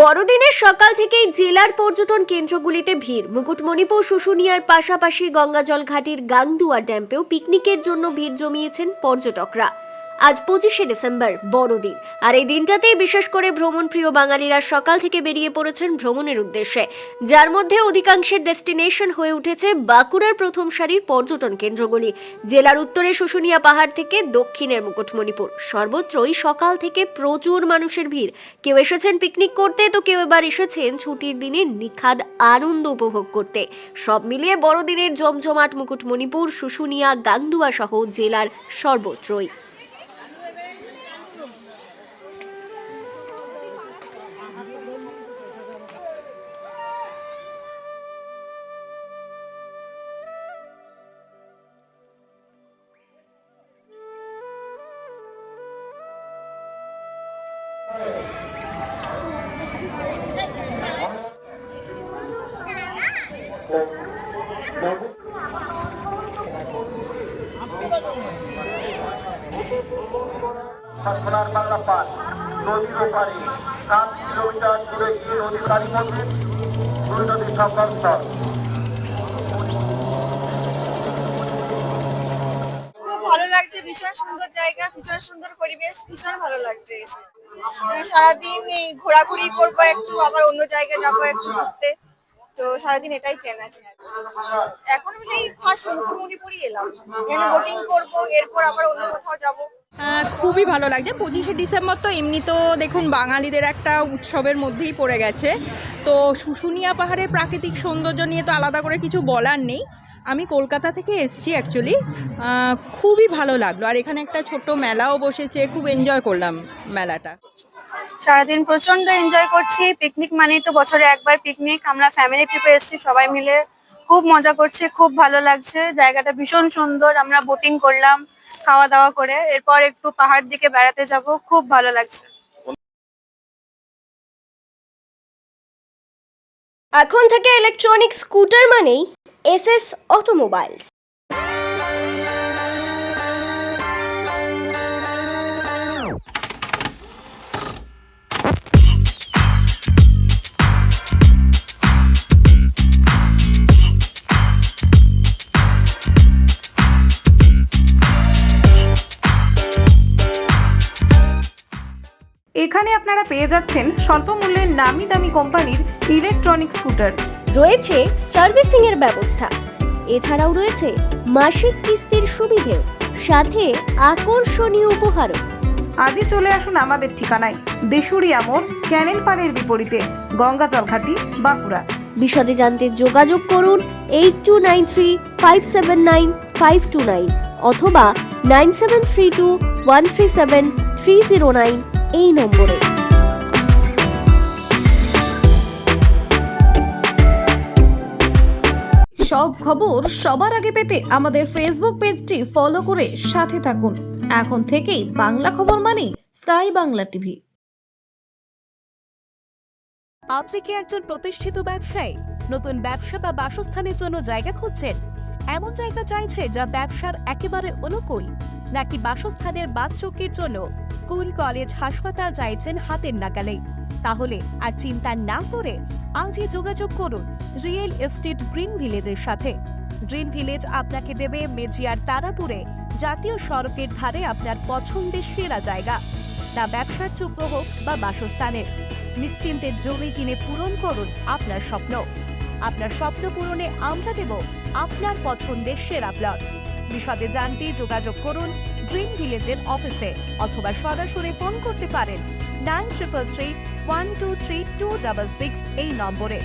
বড়দিনের সকাল থেকেই জেলার পর্যটন কেন্দ্রগুলিতে ভিড়। মুকুটমণিপুর, শুশুনিয়ার পাশাপাশি গঙ্গাজল ঘাটির গাংদুয়া ড্যাম্পেও পিকনিকের জন্য ভিড় জমিয়েছেন পর্যটকরা। আজ পঁচিশে ডিসেম্বর, বড়দিন। আর এই দিনটাতেই বিশেষ করে ভ্রমণ প্রিয় বাঙালিরা সকাল থেকে বেরিয়ে পড়েছেন ভ্রমণের উদ্দেশ্যে। যার মধ্যে অধিকাংশের ডেস্টিনেশন হয়ে উঠেছে বাঁকুড়ার প্রথম সারির পর্যটন কেন্দ্রগুলি। জেলার উত্তরে শুশুনিয়া পাহাড় থেকে দক্ষিণের মুকুটমণিপুর। সর্বত্রই সকাল থেকে প্রচুর মানুষের ভিড়। কেউ এসেছেন পিকনিক করতে, তো কেউ এবার এসেছেন ছুটির দিনে নিখাদ আনন্দ উপভোগ করতে। সব মিলিয়ে বড়দিনের জমজমাট মুকুটমণিপুর, শুশুনিয়া, গাংদুয়া সহ জেলার সর্বত্রই। ভালো লাগছে ভীষণ সুন্দর জায়গা ভীষণ সুন্দর পরিবেশ ভীষণ ভালো লাগছে। এসে সারাদিন এই ঘোরাঘুরি করব একটু, আবার অন্য জায়গায় যাব একটু ঘুরতে। তো সারাদিন এটাই প্ল্যান আছে। এখন এই ফার্স্ট মুকুটমণিপুরই এলাম। এখানে বোটিং করব, এরপর আবার অন্য কোথাও যাব। খুবই ভালো লাগছে। পঁচিশে ডিসেম্বর তো এমনি তো দেখুন বাঙালিদের একটা উৎসবের মধ্যেই পড়ে গেছে। তো শুশুনিয়া পাহাড়ের প্রাকৃতিক সৌন্দর্য নিয়ে তো আলাদা করে কিছু বলার নেই। আমি কলকাতা থেকে এসেছি অ্যাকচুয়ালি খুবই ভালো লাগল। আর এখানে একটা ছোট্ট মেলাও বসেছে খুব এনজয় করলাম মেলাটা। সারাদিন প্রচণ্ড এনজয় করছি। পিকনিক মানেই তো বছরে একবার পিকনিক আমরা ফ্যামিলি ট্রিপে এসেছি সবাই মিলে খুব মজা করছি খুব ভালো লাগছে। জায়গাটা ভীষণ সুন্দর আমরা বোটিং করলাম খাওয়া দাওয়া করে। এরপর একটু পাহাড় দিকে বেড়াতে যাব খুব ভালো লাগছে। এখন থেকে ইলেকট্রনিক স্কুটার মানেই এস এস অটোমোবাইলস। এখানে আপনারা পেয়ে যাচ্ছেন স্বল্প মূল্যের নামি দামি কোম্পানির ইলেকট্রনিক স্কুটার রয়েছে সার্ভিসিং এর ব্যবস্থা। এছাড়াও রয়েছে মাসিক কিস্তির সুবিধেও সাথে আকর্ষণীয় উপহারও। আজই চলে আসুন আমাদের ঠিকানায় দেশুরিয়া মোড় ক্যানেল পাড়ের বিপরীতে গঙ্গাজল ঘাটি বাঁকুড়া। বিশদে জানতে যোগাযোগ করুন eight two nine three five seven nine five two nine অথবা nine seven three two one three seven three zero nine এই নম্বরে। খবর সবার আগে পেতে আমাদের ফেসবুক পেজটি ফলো করে সাথে থাকুন। এখন থেকেই বাংলা খবর মানে স্কাই বাংলা টিভি। আপনি কি একজন প্রতিষ্ঠিত ব্যবসায়ী? নতুন ব্যবসা বা বাসস্থানের জন্য জায়গা খুঁজছেন? এমন জায়গা চাইছে যা ব্যবসার একেবারে অনুকূল? নাকি বাসস্থানের বাস চৌকির জন্য স্কুল, কলেজ, হাসপাতাল চাইছেন হাতের নাগালে তাহলে আর চিন্তা না করে আজই যোগাযোগ করুন রিয়েল এস্টেট গ্রিন ভিলেজের সাথে। গ্রিন ভিলেজ আপনাকে দেবে মেজিয়ার তারাপুরে, জাতীয় সড়কের ধারে আপনার পছন্দের সেরা জায়গা। তা ব্যবসার যোগ্য হোক বা বাসস্থানের, নিশ্চিন্তে জমি কিনে পূরণ করুন আপনার স্বপ্ন। আপনার স্বপ্ন পূরণে আমরা দেব আপনার পছন্দের সেরা প্লট বিশদে জানতে যোগাযোগ করুন গ্রিন ভিলেজের অফিসে অথবা সরাসরি ফোন করতে পারেন nine triple three one two three two double six এই নম্বরে।